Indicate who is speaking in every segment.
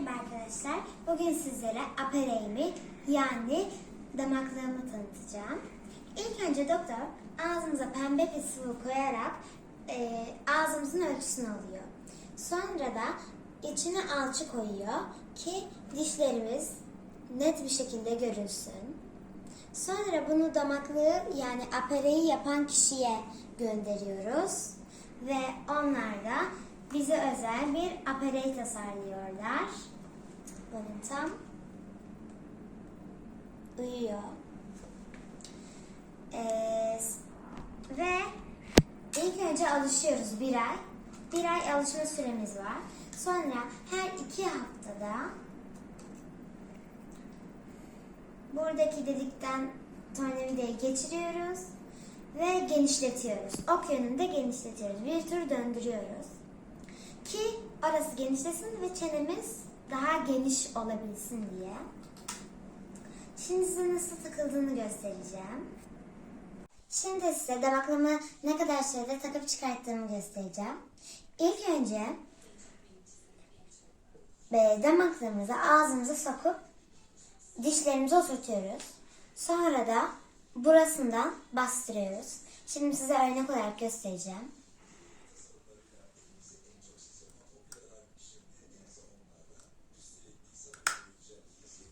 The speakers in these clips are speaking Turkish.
Speaker 1: Merhaba arkadaşlar. Bugün sizlere apereyimi yani damaklığımı tanıtacağım. İlk önce doktor ağzımıza pembe bir sıvı koyarak e, ağzımızın ölçüsünü alıyor. Sonra da içine alçı koyuyor ki dişlerimiz net bir şekilde görülsün. Sonra bunu damaklığı yani apereyi yapan kişiye gönderiyoruz. Ve onlar da bize özel bir aperey tasarlıyorlar. Bakın tam uyuyor. Ee, ve ilk önce alışıyoruz bir ay. Bir ay alışma süremiz var. Sonra her iki haftada buradaki delikten tornavidayı geçiriyoruz ve genişletiyoruz. Ok yönünde genişletiyoruz. Bir tur döndürüyoruz. Ki orası genişlesin ve çenemiz daha geniş olabilsin diye. Şimdi size nasıl takıldığını göstereceğim. Şimdi size damaklımı ne kadar sürede takıp çıkarttığımı göstereceğim. İlk önce e, damaklığımızı ağzımıza sokup dişlerimizi oturtuyoruz. Sonra da burasından bastırıyoruz. Şimdi size örnek olarak göstereceğim.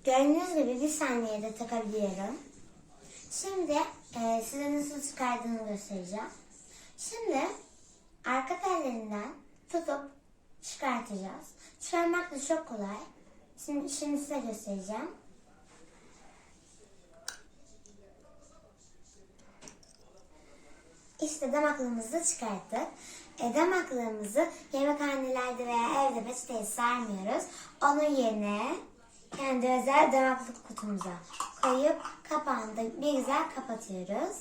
Speaker 1: Gördüğünüz gibi bir saniyede takabiliyorum. Şimdi e, size nasıl çıkardığını göstereceğim. Şimdi arka tellerinden tutup çıkartacağız. Çıkarmak da çok kolay. Şimdi, şimdi size göstereceğim. İşte damaklığımızı çıkarttık. E, damaklığımızı yemekhanelerde veya evde peçeteye sarmıyoruz. Onun yerine kendi özel damaklık kutumuza koyup kapağını da bir güzel kapatıyoruz.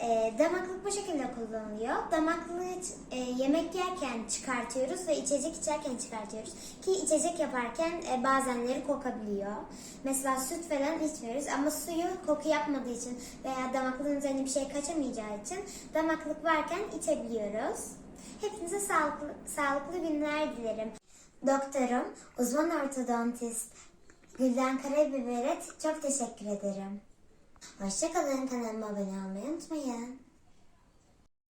Speaker 1: E, damaklık bu şekilde kullanılıyor. Damaklığı e, yemek yerken çıkartıyoruz ve içecek içerken çıkartıyoruz. Ki içecek yaparken e, bazenleri kokabiliyor. Mesela süt falan içmiyoruz ama suyu koku yapmadığı için veya damaklığın üzerine bir şey kaçamayacağı için damaklık varken içebiliyoruz. Hepinize sağlıklı, sağlıklı günler dilerim. Doktorum, uzman ortodontist Gülden Karabiber'e çok teşekkür ederim. Hoşçakalın kanalıma abone olmayı unutmayın.